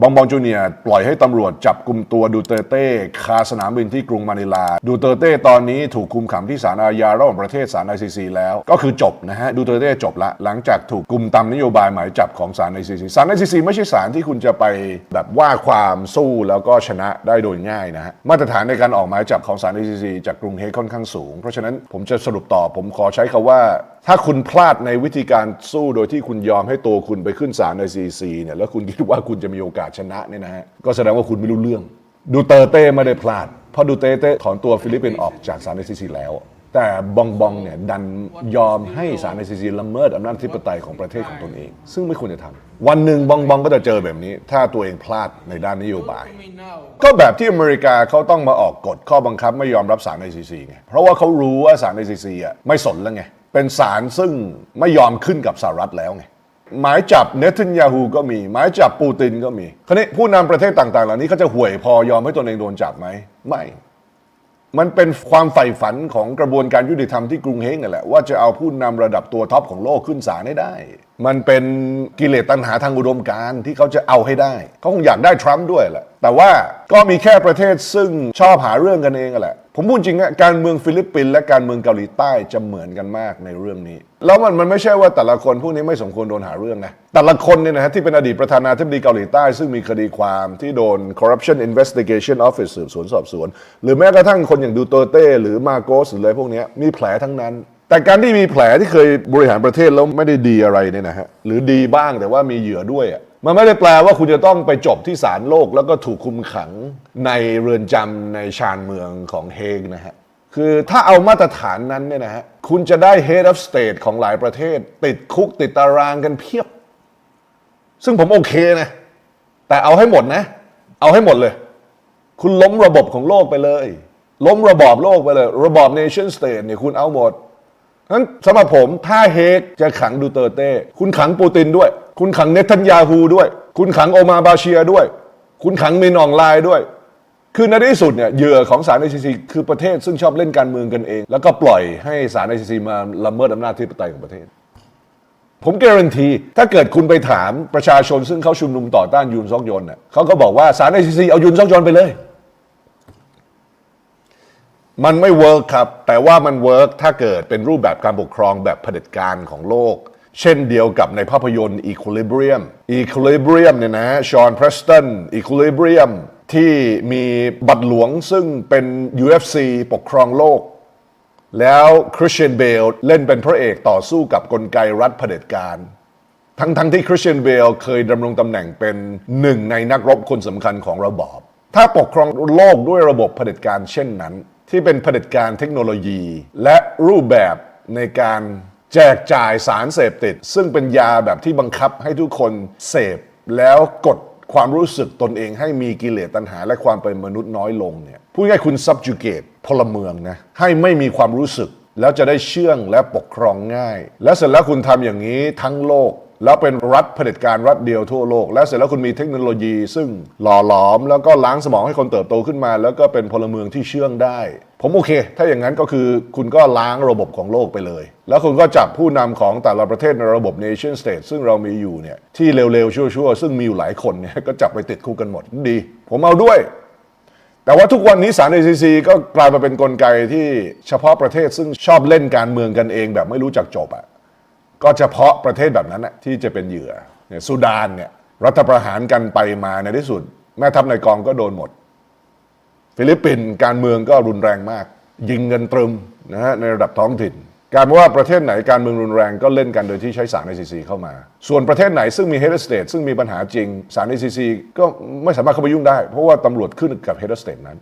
บองบองจูเนียปล่อยให้ตำรวจจับกลุ่มตัวดูเตอร์เต้คาสนามบินที่กรุงมะนิลา ดูเตอร์เต้ตอนนี้ถูกคุมขังที่ศาลอาญาระหว่างประเทศศาล ICC แล้ว ก็คือจบนะฮะ ดูเตอร์เต้จบละ หลังจากถูกกลุ่มตามนโยบายหมายจับของศาล ICC ศาล ICC ไม่ใช่ศาลที่คุณจะไปแบบว่าความสู้แล้วก็ชนะได้โดยง่ายนะฮะมาตรฐานในการออกหมายจับของศาล ICC จากกรุงเฮกค่อนข้างสูง เพราะฉะนั้นผมจะสรุปต่อผมขอใช้คาว่าถ้าคุณพลาดในวิธีการสู้โดยที่คุณยอมให้ตัวคุณไปขึ้นศาลใน CC เนี่ยแล้วคุณคิดว่าคุณจะมีโอกาสชนะเนี่ยนะฮะก็แสดงว่าคุณไม่รู้เรื่อง ดูเตอร์เต้ไม่ได้พลาด เพราะดูเตอร์เต้ถอนตัวฟิลิปปินส์ออกจากศาลใน CC แล้ว แต่บองบองเนี่ยดันยอมให้ศาลใน CC ละเมิดอำนาจธิปไตยของประเทศของตนเอง ซึ่งไม่ควรจะทำวันหนึ่งบองบองก็จะเจอแบบนี้ ถ้าตัวเองพลาดในด้านนโยบาย ก็แบบที่อเมริกาเขาต้องมาออกกฎข้อบังคับไม่ยอมรับสารในซีซีไงเพราะว่าเขารู้ว่าสารในซีซีอะไม่สนแล้วไงเป็นสารซึ่งไม่ยอมขึ้นกับสหรัฐแล้วไง หมายจับเนทันยาฮูก็มี หมายจับปูตินก็มีคราวนี้ผู้นำประเทศต่างๆ เหล่านี้เขาจะห่วยพอยอมให้ตนเองโดนจับไหมไม่ มันเป็นความใฝ่ฝันของกระบวนการยุติธรรมที่กรุงเฮงนั่นแหละว่าจะเอาผู้นำระดับตัวท็อปของโลกขึ้นศาลให้ได้ มันเป็นกิเลสตัณหาทางอุดมการที่เขาจะเอาให้ได้เขาคงอยากได้ทรัมป์ด้วยแหละแต่ว่าก็มีแค่ประเทศซึ่งชอบหาเรื่องกันเองอะแหละ ผมพูดจริงอะการเมืองฟิลิปปินส์และการเมืองเกาหลีใต้จะเหมือนกันมากในเรื่องนี้ แล้วมันมันไม่ใช่ว่าแต่ละคนพวกนี้ไม่สมควรโดนหาเรื่องนะแต่ละคนเนี่ยนะฮะที่เป็นอดีตประธานาธิบดีเกาหลีใต้ ซึ่งมีคดีความที่โดน corruption investigation office สืบสวนสอบสวน หรือแม้กระทั่งคนอย่างดูเตอร์เต้หรือมาโกสหรืออะไรพวกนี้มีแผลทั้งนั้นแต่การที่มีแผลที่เคยบริหารประเทศแล้วไม่ได้ดีอะไรเนี่ยนะฮะหรือดีบ้างแต่ว่ามีเหยื่อด้วยอะ มันไม่ได้แปลว่าคุณจะต้องไปจบที่ศาลโลก แล้วก็ถูกคุมขังในเรือนจำในชานเมืองของเฮกนะฮะคือถ้าเอามาตรฐานนั้นเนี่ยนะฮะคุณจะได้ head of state ของหลายประเทศ ติดคุกติดตารางกันเพียบ ซึ่งผมโอเคนะ แต่เอาให้หมดนะ เอาให้หมดเลย คุณล้มระบบของโลกไปเลย ล้มระบอบโลกไปเลย ระบอบ nation state เนี่ยคุณเอาหมด นั้นสำหรับผมถ้าเฮกจะขังดูเตอร์เต้ คุณขังปูตินด้วย คุณขังเนทันยาฮูด้วย คุณขังโอมาบาเชียด้วย คุณขังมินองไลน์ด้วย คือในที่สุดเนี่ยเหยื่อของศาล ICC คือประเทศซึ่งชอบเล่นการเมืองกันเอง แล้วก็ปล่อยให้ศาล ICC มาละเมิดอำนาจธิปไตยของประเทศ ผมการันตีถ้าเกิดคุณไปถามประชาชนซึ่งเขาชุมนุมต่อต้านยุนซอกยนเน่ะเขาก็บอกว่าศาล ICC เอายุนซอกยนไปเลย มันไม่เวิร์กครับ แต่ว่ามันเวิร์กถ้าเกิดเป็นรูปแบบการปกครองแบบเผด็จการของโลก เช่นเดียวกับในภาพยนตร์ Equilibrium Equilibrium เนี่ยนะชอน p รสตัน Equilibrium ที่มีบัตรหลวงซึ่งเป็น UFC ปกครองโลก แล้วคริสเตียนเบลเล่นเป็นพระเอกต่อสู้กับกลไกรัฐเผด็จการทั้งทั้งที่คริสเตียนเบลเคยดำรงตำแหน่งเป็นหนึ่งในนักรบคนสำคัญของระบอบ ถ้าปกครองโลกด้วยระบบเผด็จการเช่นนั้น ที่เป็นเผด็จการเทคโนโลยี และรูปแบบในการแจกจ่ายสารเสพติด ซึ่งเป็นยาแบบที่บังคับให้ทุกคนเสพแล้วกดความรู้สึกตนเองให้มีกิเลสตัณหา และความเป็นมนุษย์น้อยลงเนี่ยพูดง่ายคุณ subjugate พลเมืองนะให้ไม่มีความรู้สึกแล้วจะได้เชื่องและปกครองง่าย และเสร็จแล้วคุณทำอย่างนี้ทั้งโลก แล้วเป็นรัฐเผด็จการรัฐเดียวทั่วโลก และเสร็จแล้วคุณมีเทคโนโลยี ซึ่งหล่อหลอม แล้วก็ล้างสมองให้คนเติบโตขึ้นมา แล้วก็เป็นพลเมืองที่เชื่องได้ ผมโอเค ถ้าอย่างนั้นก็คือคุณก็ล้างระบบของโลกไปเลย แล้วคุณก็จับผู้นำของแต่ละประเทศในระบบ nation state ซึ่งเรามีอยู่เนี่ยที่เร็วๆ ชั่วๆ ซึ่งมีอยู่หลายคนเนี่ยก็จับไปติดคุกกันหมดดี ผมเอาด้วยแต่ว่าทุกวันนี้ศาล ICC ก็กลายมาเป็นนกลไกที่เฉพาะประเทศซึ่งชอบเล่นการเมืองกันเองแบบไม่รู้จักจบอะ่ะ ก็เฉพาะประเทศแบบนั้นนะที่จะเป็นเหยื่อเนี่ยสุดานเนี่ยรัฐประหารกันไปมาในที่สุด แม่ทัพในกองก็โดนหมด ฟิลิปปินส์การเมืองก็รุนแรงมาก ยิงเงินตรึมนะฮะในระดับท้องถิ่นการว่าประเทศไหนการเมืองรุนแรงก็เล่นกันโดยที่ใช้สาร ICC เข้ามา ส่วนประเทศไหนซึ่งมี head of state ซึ่งมีปัญหาจริงสาร ICC ก็ไม่สามารถเข้าไปยุ่งได้ เพราะว่าตำรวจขึ้นกับ head of state นั้น